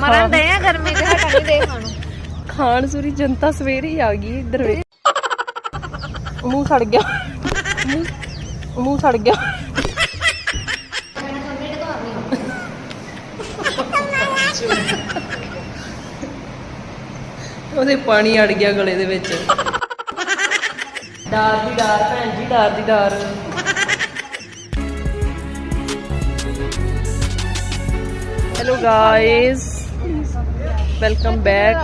ਮਰਨ ਦੇ ਆ ਗਰਮੀ ਚ ਹਟਾ ਨਹੀਂ ਦੇ ਖਾਣੋ। ਖਾਣ ਸੂਰੀ ਜਨਤਾ ਸਵੇਰੇ ਹੀ ਆ ਗਈ ਇੱਧਰ ਵੇ। ਮੂੰਹ ਸੜ ਗਿਆ। ਮੂੰਹ- ਮੂੰਹ ਸੜ ਗਿਆ। ਉਹਦੇ ਪਾਣੀ ਅੜ ਗਿਆ ਗਲੇ ਦੇ ਵਿੱਚ। ਡਾਰ ਦੀ ਡਾਰ ਭੈਣ ਜੀ ਡਾਰ ਦੀ ਡਾਰ। ਹੈਲੋ ਗਾਇਸ ਵੈਲਕਮ ਬੈਕ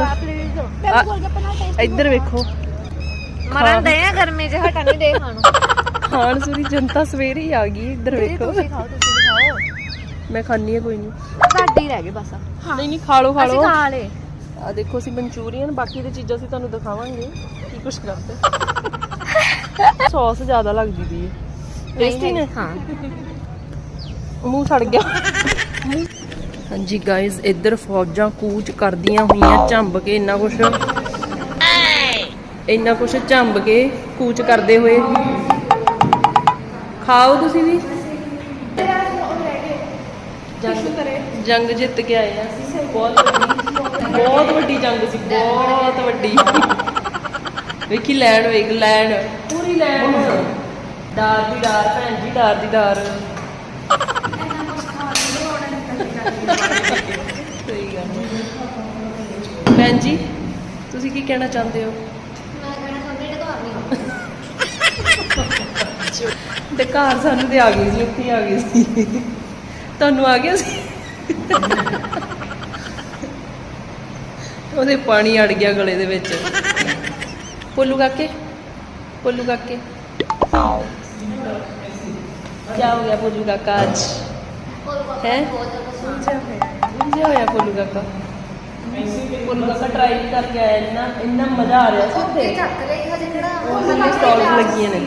ਇੱਧਰ ਵੇਖੋ। ਮਰਨ ਦੇ ਆ ਗਰਮੀ ਚ ਹਟਾ ਨਹੀਂ ਦੇ ਖਾਣੋ। ਖਾਣ ਸੂਰੀ ਜਨਤਾ ਸਵੇਰੇ ਹੀ ਆ ਗਈ ਇੱਧਰ ਵੇਖੋ। ਤੁਸੀਂ ਖਾਓ ਤੁਸੀਂ ਵੀ ਖਾਓ। ਮੈਂ ਖਾਣੀ ਆ ਕੋਈ ਨਹੀਂ ਸਾਡੇ ਰਹਿ ਗਏ ਬਸ। ਨਹੀਂ ਨਹੀਂ ਖਾ ਲਓ ਖਾ ਅਸੀਂ ਲਓ ਖਾ ਲੇ ਆ ਦੇਖੋ ਅਸੀਂ ਮਨਚੂਰੀਅਨ ਬਾਕੀ ਦੀ ਚੀਜ਼ਾਂ ਅਸੀਂ ਤੁਹਾਨੂੰ ਦਿਖਾਵਾਂਗੇ ਕੀ ਕੁਛ ਕਰਦੇ। ਸੌਸ ਜ਼ਿਆਦਾ ਲੱਗਦੀ ਦੀ ਟੇਸਟੀ ਨੇ? ਹਾਂ। ਮੂੰਹ ਸੜ ਗਿਆ। ਹਾਂਜੀ ਗਾਇਜ਼ ਇੱਧਰ ਫੌਜਾਂ ਕੂਚ ਕਰਦੀਆਂ ਹੋਈਆਂ, ਝੰਬ ਕੇ ਇੰਨਾ ਕੁਛ। ਇੰਨਾ ਕੁਛ ਝੰਬ ਕੇ ਕੂਚ ਕਰਦੇ ਹੋਏ। ਖਾਓ ਤੁਸੀਂ ਵੀ? ਜੰਗ ਜਿੱਤ ਕੇ ਆਏ ਆ ਅਸੀਂ। ਬਹੁਤ ਬਹੁਤ ਵੱਡੀ ਜੰਗ ਸੀ, ਬਹੁਤ ਵੱਡੀ। ਵੇਖੀ ਲੈਣ, ਵੇਖ ਲੈਣ। ਪੂਰੀ ਲੈਣ। ਡਾਰ ਦੀ ਡਾਰ, ਭੈਣ ਜੀ, ਡਾਰ ਦੀ ਡਾਰ। ਸਹੀ ਗੱਲ ਹੈ। ਭੈਣ ਜੀ ਤੁਸੀਂ ਕੀ ਕਹਿਣਾ ਚਾਹੁੰਦੇ ਹੋ? ਮੈਂ ਕਹਿਣਾ ਚਾਹੁੰਦੀ ਹਾਂ ਘਰ ਨਹੀਂ ਆਉਂਦਾ। ਤੇ ਘਰ ਸਾਨੂੰ ਤੇ ਆ ਗਈ ਸੀ ਉੱਥੇ ਆ ਗਈ ਸੀ। ਤੁਹਾਨੂੰ ਆ ਗਿਆ ਸੀ? ਉਹਦੇ ਪਾਣੀ ਅੜ ਗਿਆ ਗਲੇ ਦੇ ਵਿੱਚ। ਪੋਲੂ ਕਾਕੇ ਪੋਲੂ ਕਾਕੇ। ਕੀ ਹੋ ਗਿਆ ਪੋਲੂ ਕਾਕਾ ਅੱਜ? ਹੈ ਉਲਝਿਆ ਹੋਇਆ ਪੋਲੂ ਕਾਕਾ ਪੋਲੂ ਕਾਕਾ ਟਰਾਈ ਕਰਕੇ ਆਇਆ ਇੰਨਾ ਇੰਨਾ ਮਜ਼ਾ ਆ ਰਿਹਾ ਸੀ ਉੱਥੇ ਚੱਕ ਲਈ ਹਜੇ ਕਿਹੜਾ ਉਹ ਸਟਾਲਸ ਲੱਗੀਆਂ ਨੇ